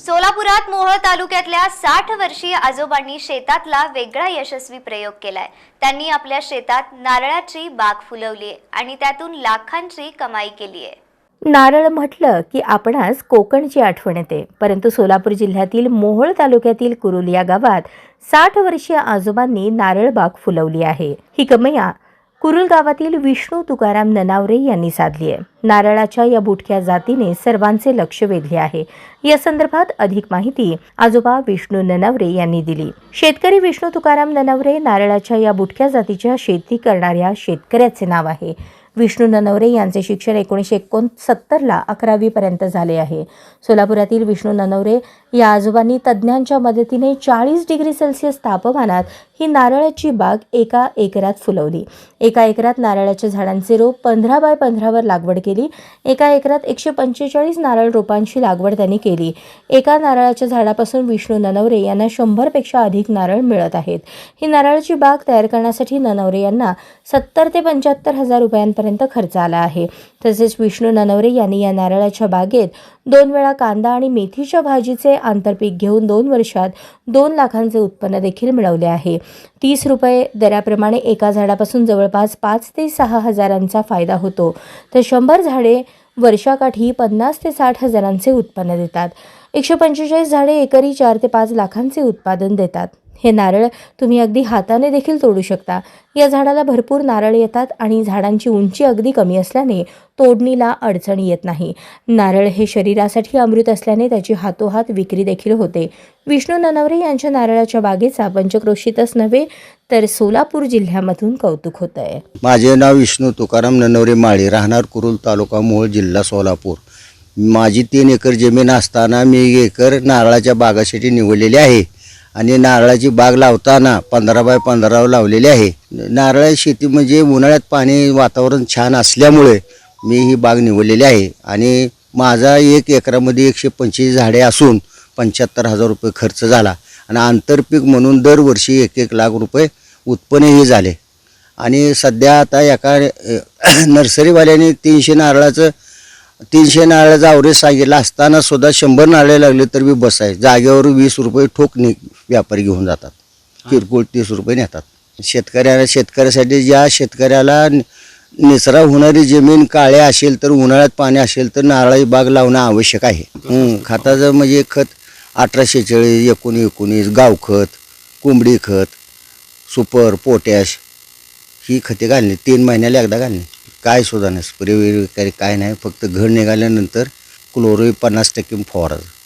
सोलापुरात मोहोळ तालुक्यातल्या साठ वर्षीय आजोबांनी शेतातला वेगळा यशस्वी प्रयोग केलाय. त्यांनी आपल्या शेतात नारळाची बाग फुलवली आणि त्यातून लाखांची कमाई केली आहे. नारळ म्हटलं की आपणास कोकणची आठवण येते. परंतु सोलापूर जिल्ह्यातील मोहोळ तालुक्यातील कुरुल या गावात साठ वर्षीय आजोबांनी नारळ बाग फुलवली आहे. ही कमया कुरुल गावातील विष्णू तुकाराम ननावरे यांनी साधली आहे. नारळाच्या या बुटक्या जातीने सर्वांचे लक्ष वेधले आहे. या संदर्भात अधिक माहिती आजोबा विष्णू ननावरे यांनी दिली. शेतकरी विष्णू तुकाराम ननावरे नारळाच्या या बुटक्या जातीच्या शेती करणाऱ्या शेतकऱ्याचे नाव आहे. विष्णू ननवरे यांचे शिक्षण एकोणीसशे एकोणसत्तरला अकरावीपर्यंत झाले आहे. सोलापुरातील विष्णू ननवरे या आजोबांनी तज्ज्ञांच्या मदतीने चाळीस डिग्री सेल्सिअस तापमानात ही नारळाची बाग एका एकरात फुलवली. एका एकरात नारळाच्या झाडांचे रोप पंधरा बाय पंधरावर लागवड केली. एका एकरात एकशे पंचेचाळीस नारळ रोपांची लागवड त्यांनी केली. एका नारळाच्या झाडापासून विष्णू ननवरे यांना शंभरपेक्षा अधिक नारळ मिळत आहेत. ही नारळाची बाग तयार करण्यासाठी ननवरे यांना सत्तर ते पंच्याहत्तर हजार रुपयांपर्यंत खर्च आला आहे. तसेच विष्णू ननवरे यांनी या नारळाच्या बागेत दोन वेळा कांदा आणि मेथीच्या भाजीचे आंतरपीक घेऊन दोन वर्षात दोन लाखांचे उत्पन्न देखील मिळवले आहे. तीस रुपये दराप्रमाणे एका झाडापासून जवळपास पाच ते सहा हजारांचा फायदा होतो. तर शंभर झाडे वर्षाकाठी पन्नास ते साठ हजारांचे उत्पन्न देतात. एकशे पंचेचाळीस झाडे एकरी चार ते पाच लाखांचे उत्पादन देतात. हे नारळ तुम्ही अगदी हाताने देखील तोडू शकता. या झाडाला भरपूर नारळ येतात आणि झाडांची उंची अगदी कमी असल्याने तोडणीला अडचण येत नाही. नारळ हे शरीरासाठी अमृत असल्याने त्याची हातोहात विक्री देखील होते. विष्णू ननवरे यांच्या नारळाच्या बागेचा पंचक्रोशीतच नव्हे तर सोलापूर जिल्ह्यामधून कौतुक होत आहे माझे नाव विष्णू तुकाराम ननवरे माळी राहणार कुरुल तालुका मोहोळ जिल्हा सोलापूर. माझी तीन एकर जमीन असताना मी एकर नारळाच्या बागासाठी निवडलेली आहे. आणि नारळाची बाग लावताना पंधरा बाय पंधरा लावलेली आहे. नारळाची शेती म्हणजे उन्हाळ्यात पाणी वातावरण छान असल्यामुळे मी ही बाग निवडलेली आहे. आणि माझा एक एकरामध्ये एकशे पंचवीस झाडे असून पंच्याहत्तर हजार रुपये खर्च झाला. आणि आंतरपीक म्हणून दरवर्षी एक एक लाख रुपये उत्पन्नही झाले. आणि सध्या आता एका नर्सरीवाल्याने तीनशे नारळाचं तीनशे नारळाचं आवरेज सांगितला असताना सुद्धा शंभर नारळे लागले तर मी बस आहे. जागेवर वीस रुपये ठोक नि व्यापारी घेऊन जातात. किरकोळ तीस रुपये नेतात. शेतकऱ्याला शेतकऱ्यासाठी ज्या शेतकऱ्याला निचरा होणारी जमीन काळ्या असेल तर उन्हाळ्यात पाणी असेल तर नारळाची बाग लावणं आवश्यक आहे. खताचं म्हणजे खत अठराशे चाळीस एकोण एकोणीस गावखत कोंबडी खत सुपर पोटॅश ही खते घालणे तीन महिन्याला एकदा घालणे. काय सुद्धा नाही स्प्रे वगैरे काय काय नाही फक्त घड निघाल्यानंतर क्लोरो पन्नास टक्के फवारायचं